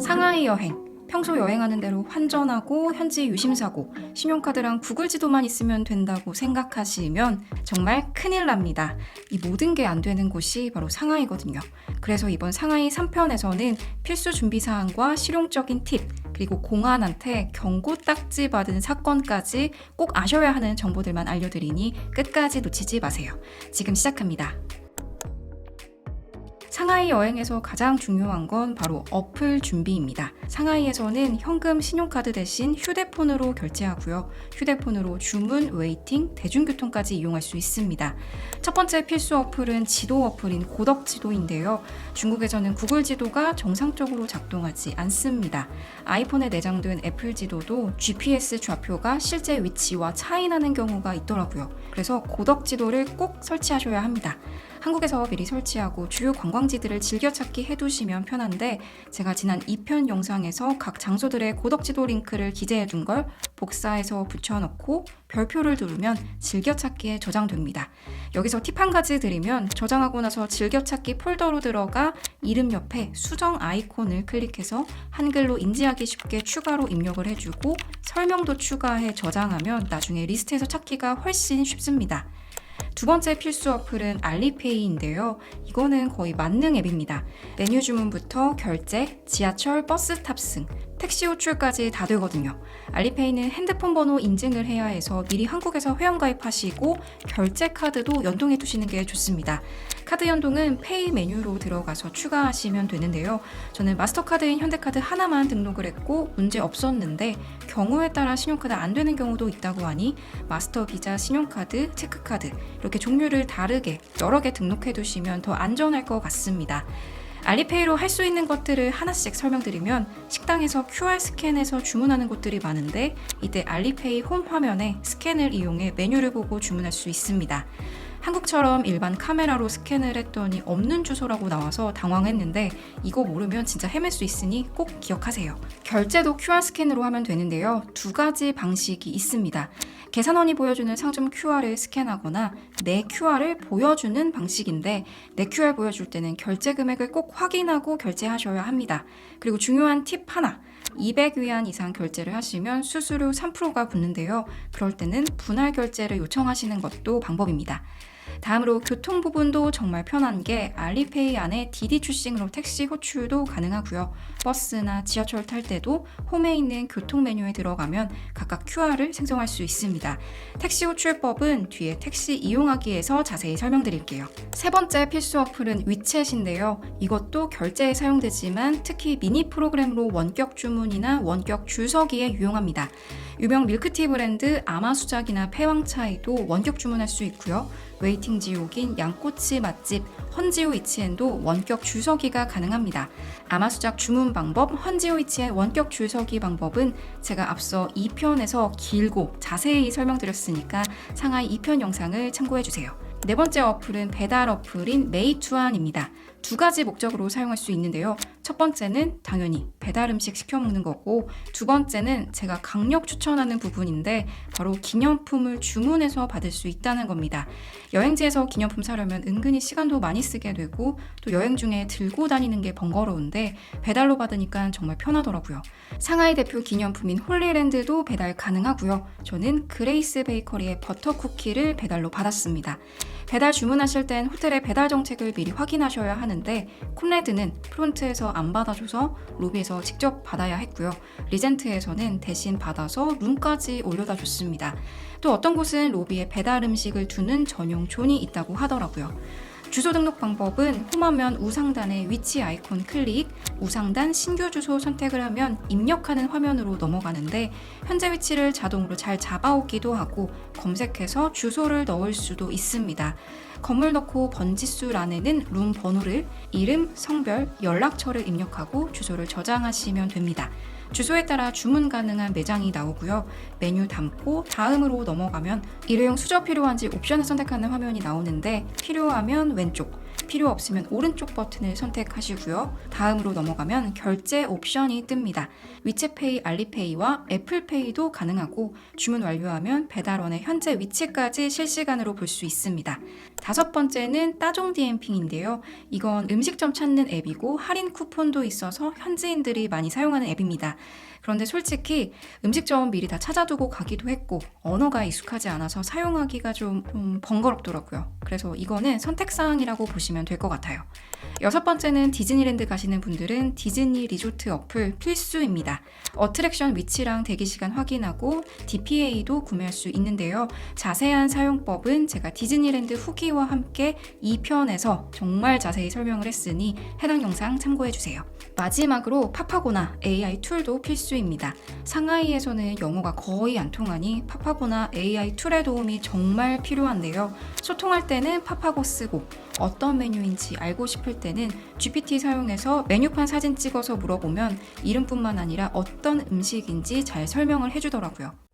상하이 여행. 평소 여행하는 대로 환전하고 현지 유심사고 신용카드랑 구글 지도만 있으면 된다고 생각하시면 정말 큰일 납니다. 이 모든 게 안 되는 곳이 바로 상하이거든요. 그래서 이번 상하이 3편에서는 필수 준비 사항과 실용적인 팁 그리고 공안한테 경고 딱지 받은 사건까지 꼭 아셔야 하는 정보들만 알려드리니 끝까지 놓치지 마세요. 지금 시작합니다. 상하이 여행에서 가장 중요한 건 바로 어플 준비입니다. 상하이에서는 현금 신용카드 대신 휴대폰으로 결제하고요. 휴대폰으로 주문, 웨이팅, 대중교통까지 이용할 수 있습니다. 첫 번째 필수 어플은 지도 어플인 고덕 지도인데요. 중국에서는 구글 지도가 정상적으로 작동하지 않습니다. 아이폰에 내장된 애플 지도도 GPS 좌표가 실제 위치와 차이 나는 경우가 있더라고요. 그래서 고덕 지도를 꼭 설치하셔야 합니다. 한국에서 미리 설치하고 주요 관광지들을 즐겨찾기 해두시면 편한데 제가 지난 2편 영상에서 각 장소들의 고덕지도 링크를 기재해둔 걸 복사해서 붙여넣고 별표를 누르면 즐겨찾기에 저장됩니다. 여기서 팁 한 가지 드리면 저장하고 나서 즐겨찾기 폴더로 들어가 이름 옆에 수정 아이콘을 클릭해서 한글로 인지하기 쉽게 추가로 입력을 해주고 설명도 추가해 저장하면 나중에 리스트에서 찾기가 훨씬 쉽습니다. 두 번째 필수 어플은 알리페이인데요. 이거는 거의 만능 앱입니다. 메뉴 주문부터 결제, 지하철, 버스 탑승, 택시 호출까지 다 되거든요. 알리페이는 핸드폰 번호 인증을 해야 해서 미리 한국에서 회원 가입하시고 결제 카드도 연동해 두시는 게 좋습니다. 카드 연동은 페이 메뉴로 들어가서 추가하시면 되는데요. 저는 마스터카드인 현대카드 하나만 등록을 했고 문제 없었는데 경우에 따라 신용카드 안 되는 경우도 있다고 하니 마스터 비자 신용카드, 체크카드 이렇게 종류를 다르게 여러 개 등록해 두시면 더 안전할 것 같습니다. 알리페이로 할 수 있는 것들을 하나씩 설명드리면 식당에서 QR 스캔해서 주문하는 곳들이 많은데 이때 알리페이 홈 화면에 스캔을 이용해 메뉴를 보고 주문할 수 있습니다. 한국처럼 일반 카메라로 스캔을 했더니 없는 주소라고 나와서 당황했는데 이거 모르면 진짜 헤맬 수 있으니 꼭 기억하세요. 결제도 QR 스캔으로 하면 되는데요. 두 가지 방식이 있습니다. 계산원이 보여주는 상점 QR을 스캔하거나 내 QR을 보여주는 방식인데 내 QR 보여줄 때는 결제 금액을 꼭 확인하고 결제하셔야 합니다. 그리고 중요한 팁 하나. 200위안 이상 결제를 하시면 수수료 3%가 붙는데요. 그럴 때는 분할 결제를 요청하시는 것도 방법입니다. 다음으로 교통 부분도 정말 편한 게 알리페이 안에 디디 추싱으로 택시 호출도 가능하고요. 버스나 지하철 탈 때도 홈에 있는 교통 메뉴에 들어가면 각각 QR을 생성할 수 있습니다. 택시 호출법은 뒤에 택시 이용하기에서 자세히 설명드릴게요. 세 번째 필수 어플은 위챗인데요. 이것도 결제에 사용되지만 특히 미니 프로그램으로 원격 주문이나 원격 줄서기에 유용합니다. 유명 밀크티 브랜드 아마수작이나 패왕차이도 원격 주문할 수 있고요. 웨이팅 지옥인 양꼬치 맛집 헌지오 이치엔도 원격 줄서기가 가능합니다. 아마수작 주문 방법, 헌지오 이치엔 원격 줄서기 방법은 제가 앞서 2편에서 길고 자세히 설명드렸으니까 상하이 2편 영상을 참고해 주세요. 네 번째 어플은 배달 어플인 메이투안입니다. 두 가지 목적으로 사용할 수 있는데요. 첫 번째는 당연히 배달 음식 시켜 먹는 거고, 두 번째는 제가 강력 추천하는 부분인데, 바로 기념품을 주문해서 받을 수 있다는 겁니다. 여행지에서 기념품 사려면 은근히 시간도 많이 쓰게 되고, 또 여행 중에 들고 다니는 게 번거로운데, 배달로 받으니까 정말 편하더라고요. 상하이 대표 기념품인 홀리랜드도 배달 가능하고요. 저는 그레이스 베이커리의 버터 쿠키를 배달로 받았습니다. 배달 주문하실 땐 호텔의 배달 정책을 미리 확인하셔야 하는 데 콤레드는 프론트에서 안 받아줘서 로비에서 직접 받아야 했고요. 리젠트에서는 대신 받아서 룸까지 올려다 줬습니다. 또 어떤 곳은 로비에 배달 음식을 두는 전용 존이 있다고 하더라고요. 주소 등록 방법은 홈화면 우상단의 위치 아이콘 클릭, 우상단 신규 주소 선택을 하면 입력하는 화면으로 넘어가는데 현재 위치를 자동으로 잘 잡아오기도 하고 검색해서 주소를 넣을 수도 있습니다. 건물 넣고 번지수 란에는 룸 번호를 이름, 성별, 연락처를 입력하고 주소를 저장하시면 됩니다. 주소에 따라 주문 가능한 매장이 나오고요. 메뉴 담고 다음으로 넘어가면 일회용 수저 필요한지 옵션을 선택하는 화면이 나오는데 필요하면 왼쪽, 필요 없으면 오른쪽 버튼을 선택하시고요. 다음으로 넘어가면 결제 옵션이 뜹니다. 위챗페이, 알리페이와 애플페이도 가능하고 주문 완료하면 배달원의 현재 위치까지 실시간으로 볼 수 있습니다. 다섯 번째는 따종 디엠핑인데요. 이건 음식점 찾는 앱이고 할인 쿠폰도 있어서 현지인들이 많이 사용하는 앱입니다. 그런데 솔직히 음식점 미리 다 찾아두고 가기도 했고 언어가 익숙하지 않아서 사용하기가 좀, 좀 번거롭더라고요. 그래서 이거는 선택사항이라고 보시면 될 것 같아요. 여섯 번째는 디즈니랜드 가시는 분들은 디즈니 리조트 어플 필수입니다. 어트랙션 위치랑 대기 시간 확인하고 DPA도 구매할 수 있는데요. 자세한 사용법은 제가 디즈니랜드 후기와 함께 2편에서 정말 자세히 설명을 했으니 해당 영상 참고해 주세요. 마지막으로 파파고나 AI 툴도 필수입니다. 상하이에서는 영어가 거의 안 통하니 파파고나 AI 툴의 도움이 정말 필요한데요. 소통할 때는 파파고 쓰고 어떤 메뉴인지 알고 싶을 때는 GPT 사용해서 메뉴판 사진 찍어서 물어보면 이름뿐만 아니라 어떤 음식인지 잘 설명을 해주더라고요.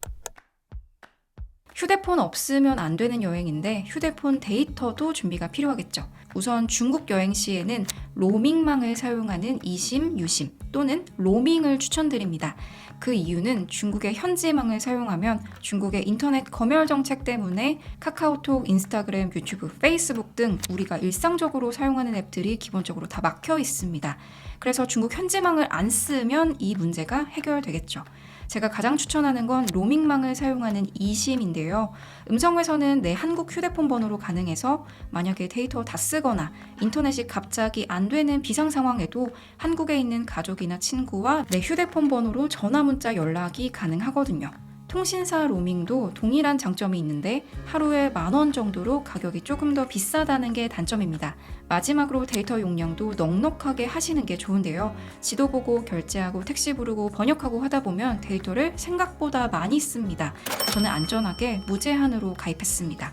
휴대폰 없으면 안 되는 여행인데 휴대폰 데이터도 준비가 필요하겠죠. 우선 중국 여행 시에는 로밍망을 사용하는 이심, 유심 또는 로밍을 추천드립니다. 그 이유는 중국의 현지망을 사용하면 중국의 인터넷 검열 정책 때문에 카카오톡, 인스타그램, 유튜브, 페이스북 등 우리가 일상적으로 사용하는 앱들이 기본적으로 다 막혀 있습니다. 그래서 중국 현지망을 안 쓰면 이 문제가 해결되겠죠. 제가 가장 추천하는 건 로밍망을 사용하는 이심인데요. 음성회선은 내 한국 휴대폰 번호로 가능해서 만약에 데이터 다 쓰거나 인터넷이 갑자기 안 되는 비상 상황에도 한국에 있는 가족이나 친구와 내 휴대폰 번호로 전화 문자 연락이 가능하거든요. 통신사 로밍도 동일한 장점이 있는데 하루에 만 원 정도로 가격이 조금 더 비싸다는 게 단점입니다. 마지막으로 데이터 용량도 넉넉하게 하시는 게 좋은데요. 지도 보고 결제하고 택시 부르고 번역하고 하다 보면 데이터를 생각보다 많이 씁니다. 저는 안전하게 무제한으로 가입했습니다.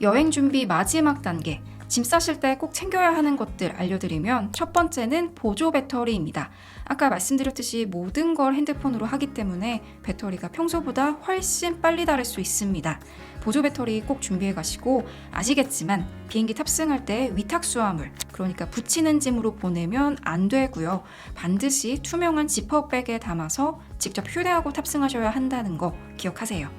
여행 준비 마지막 단계. 짐 싸실 때 꼭 챙겨야 하는 것들 알려드리면 첫 번째는 보조 배터리입니다. 아까 말씀드렸듯이 모든 걸 핸드폰으로 하기 때문에 배터리가 평소보다 훨씬 빨리 닳을 수 있습니다. 보조 배터리 꼭 준비해 가시고 아시겠지만 비행기 탑승할 때 위탁 수화물 그러니까 붙이는 짐으로 보내면 안 되고요. 반드시 투명한 지퍼백에 담아서 직접 휴대하고 탑승하셔야 한다는 거 기억하세요.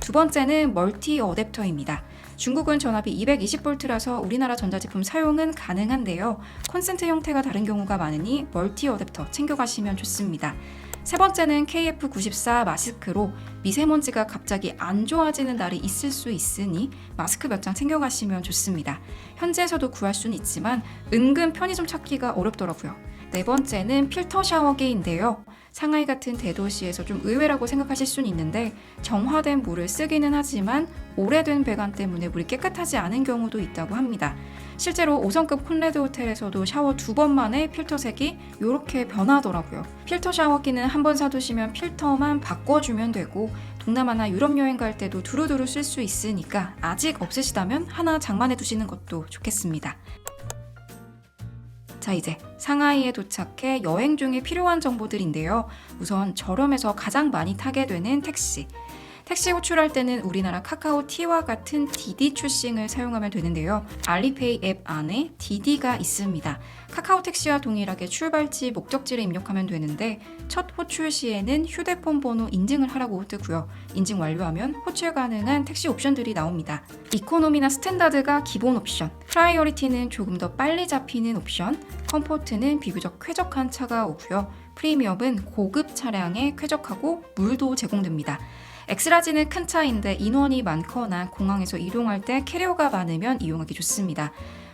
두 번째는 멀티 어댑터입니다. 중국은 전압이 220V라서 우리나라 전자제품 사용은 가능한데요. 콘센트 형태가 다른 경우가 많으니 멀티 어댑터 챙겨가시면 좋습니다. 세 번째는 KF94 마스크로 미세먼지가 갑자기 안 좋아지는 날이 있을 수 있으니 마스크 몇 장 챙겨가시면 좋습니다. 현지에서도 구할 수는 있지만 은근 편의점 찾기가 어렵더라고요. 네 번째는 필터 샤워기인데요. 상하이 같은 대도시에서 좀 의외라고 생각하실 수는 있는데 정화된 물을 쓰기는 하지만 오래된 배관 때문에 물이 깨끗하지 않은 경우도 있다고 합니다. 실제로 5성급 콘레드 호텔에서도 샤워 두 번 만에 필터색이 이렇게 변하더라고요. 필터 샤워기는 한 번 사두시면 필터만 바꿔주면 되고 동남아나 유럽 여행 갈 때도 두루두루 쓸 수 있으니까 아직 없으시다면 하나 장만해 두시는 것도 좋겠습니다. 자, 이제 상하이에 도착해 여행 중에 필요한 정보들인데요. 우선 저렴해서 가장 많이 타게 되는 택시. 택시 호출할 때는 우리나라 카카오 T와 같은 디디 출싱을 사용하면 되는데요. 알리페이 앱 안에 디디가 있습니다. 카카오 택시와 동일하게 출발지, 목적지를 입력하면 되는데 첫 호출 시에는 휴대폰 번호 인증을 하라고 뜨고요. 인증 완료하면 호출 가능한 택시 옵션들이 나옵니다. 이코노미나 스탠다드가 기본 옵션, 프라이어리티는 조금 더 빨리 잡히는 옵션, 컴포트는 비교적 쾌적한 차가 오고요. 프리미엄은 고급 차량에 쾌적하고 물도 제공됩니다. 엑스라지는 큰 차인데 인원이 많거나 공항에서 이동할 때 캐리어가 많으면 이용하기 좋습니다.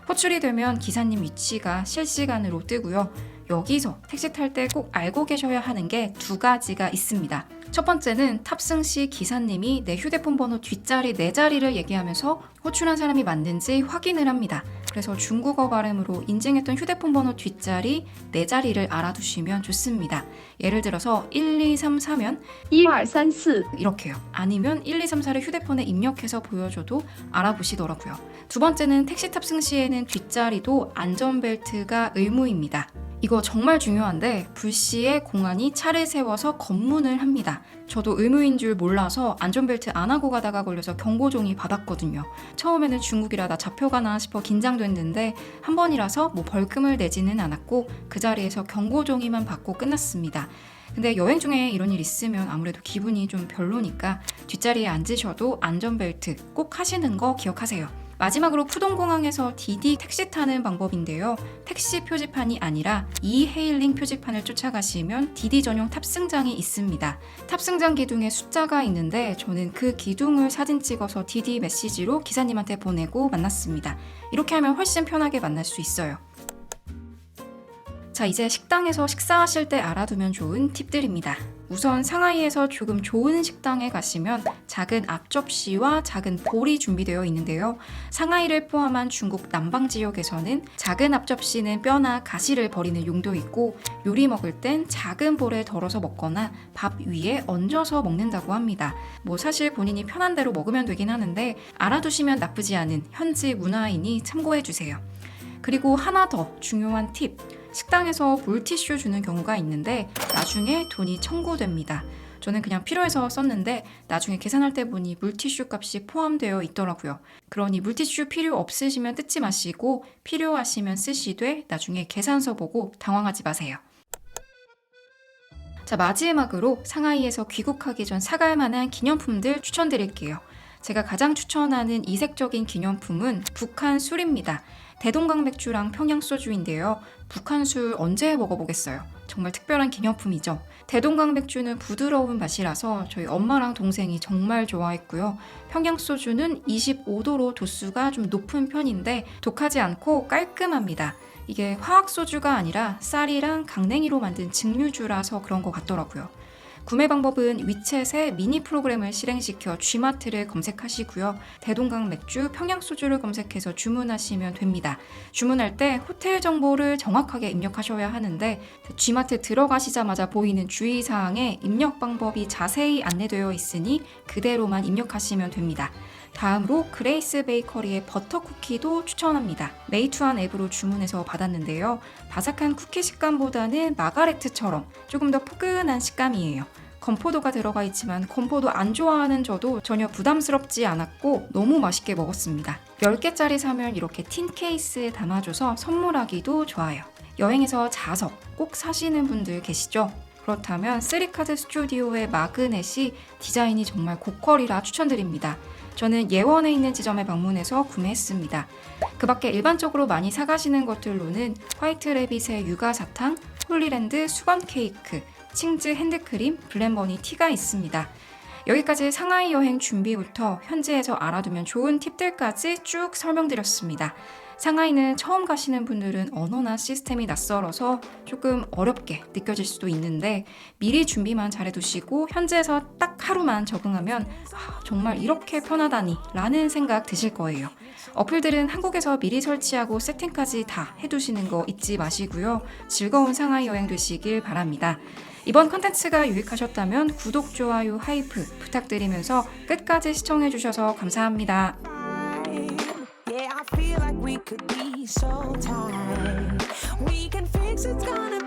호출이 되면 기사님 위치가 실시간으로 뜨고요. 여기서 택시 탈 때 꼭 알고 계셔야 하는 게 두 가지가 있습니다. 첫 번째는 탑승 시 기사님이 내 휴대폰 번호 뒷자리 네 자리를 얘기하면서 호출한 사람이 맞는지 확인을 합니다. 그래서 중국어 발음으로 인증했던 휴대폰 번호 뒷자리 네 자리를 알아두시면 좋습니다. 예를 들어서 1234면 1234 이렇게요. 아니면 1234를 휴대폰에 입력해서 보여줘도 알아보시더라고요. 두 번째는 택시 탑승 시에는 뒷자리도 안전벨트가 의무입니다. 이거 정말 중요한데 불시에 공안이 차를 세워서 검문을 합니다. 저도 의무인 줄 몰라서 안전벨트 안 하고 가다가 걸려서 경고종이 받았거든요. 처음에는 중국이라 나 잡혀가나 싶어 긴장됐는데 한 번이라서 뭐 벌금을 내지는 않았고 그 자리에서 경고종이만 받고 끝났습니다. 근데 여행 중에 이런 일 있으면 아무래도 기분이 좀 별로니까 뒷자리에 앉으셔도 안전벨트 꼭 하시는 거 기억하세요. 마지막으로 푸동공항에서 디디 택시 타는 방법인데요. 택시 표지판이 아니라 이헤일링 표지판을 쫓아가시면 디디 전용 탑승장이 있습니다. 탑승장 기둥에 숫자가 있는데 저는 그 기둥을 사진 찍어서 디디 메시지로 기사님한테 보내고 만났습니다. 이렇게 하면 훨씬 편하게 만날 수 있어요. 자, 이제 식당에서 식사하실 때 알아두면 좋은 팁들입니다. 우선 상하이에서 조금 좋은 식당에 가시면 작은 앞접시와 작은 볼이 준비되어 있는데요. 상하이를 포함한 중국 남방 지역에서는 작은 앞접시는 뼈나 가시를 버리는 용도 있고 요리 먹을 땐 작은 볼에 덜어서 먹거나 밥 위에 얹어서 먹는다고 합니다. 뭐 사실 본인이 편한 대로 먹으면 되긴 하는데 알아두시면 나쁘지 않은 현지 문화이니 참고해 주세요. 그리고 하나 더 중요한 팁. 식당에서 물티슈 주는 경우가 있는데 나중에 돈이 청구됩니다. 저는 그냥 필요해서 썼는데 나중에 계산할 때 보니 물티슈 값이 포함되어 있더라고요. 그러니 물티슈 필요 없으시면 뜯지 마시고 필요하시면 쓰시되 나중에 계산서 보고 당황하지 마세요. 자, 마지막으로 상하이에서 귀국하기 전 사갈 만한 기념품들 추천드릴게요. 제가 가장 추천하는 이색적인 기념품은 북한 술입니다. 대동강 맥주랑 평양 소주인데요. 북한 술 언제 먹어보겠어요? 정말 특별한 기념품이죠. 대동강 맥주는 부드러운 맛이라서 저희 엄마랑 동생이 정말 좋아했고요. 평양 소주는 25도로 도수가 좀 높은 편인데 독하지 않고 깔끔합니다. 이게 화학 소주가 아니라 쌀이랑 강냉이로 만든 증류주라서 그런 것 같더라고요. 구매 방법은 위챗에 미니 프로그램을 실행시켜 G마트를 검색하시고요. 대동강 맥주, 평양 소주를 검색해서 주문하시면 됩니다. 주문할 때 호텔 정보를 정확하게 입력하셔야 하는데 G마트 들어가시자마자 보이는 주의사항에 입력 방법이 자세히 안내되어 있으니 그대로만 입력하시면 됩니다. 다음으로 그레이스 베이커리의 버터 쿠키도 추천합니다. 메이투한 앱으로 주문해서 받았는데요. 바삭한 쿠키 식감보다는 마가레트처럼 조금 더 포근한 식감이에요. 건포도가 들어가 있지만 건포도 안 좋아하는 저도 전혀 부담스럽지 않았고 너무 맛있게 먹었습니다. 10개짜리 사면 이렇게 틴 케이스에 담아줘서 선물하기도 좋아요. 여행에서 자석 꼭 사시는 분들 계시죠? 그렇다면 쓰리카드 스튜디오의 마그넷이 디자인이 정말 고퀄이라 추천드립니다. 저는 예원에 있는 지점에 방문해서 구매했습니다. 그 밖에 일반적으로 많이 사가시는 것들로는 화이트 레빗의 육아 사탕, 홀리랜드 수건 케이크, 칭즈 핸드크림, 블렌버니 티가 있습니다. 여기까지 상하이 여행 준비부터 현지에서 알아두면 좋은 팁들까지 쭉 설명드렸습니다. 상하이는 처음 가시는 분들은 언어나 시스템이 낯설어서 조금 어렵게 느껴질 수도 있는데 미리 준비만 잘해두시고 현지에서 딱 하루만 적응하면 아, 정말 이렇게 편하다니 라는 생각 드실 거예요. 어플들은 한국에서 미리 설치하고 세팅까지 다 해두시는 거 잊지 마시고요. 즐거운 상하이 여행 되시길 바랍니다. 이번 컨텐츠가 유익하셨다면 구독, 좋아요, 하이프 부탁드리면서 끝까지 시청해주셔서 감사합니다. Could be so tight. We can fix it's gonna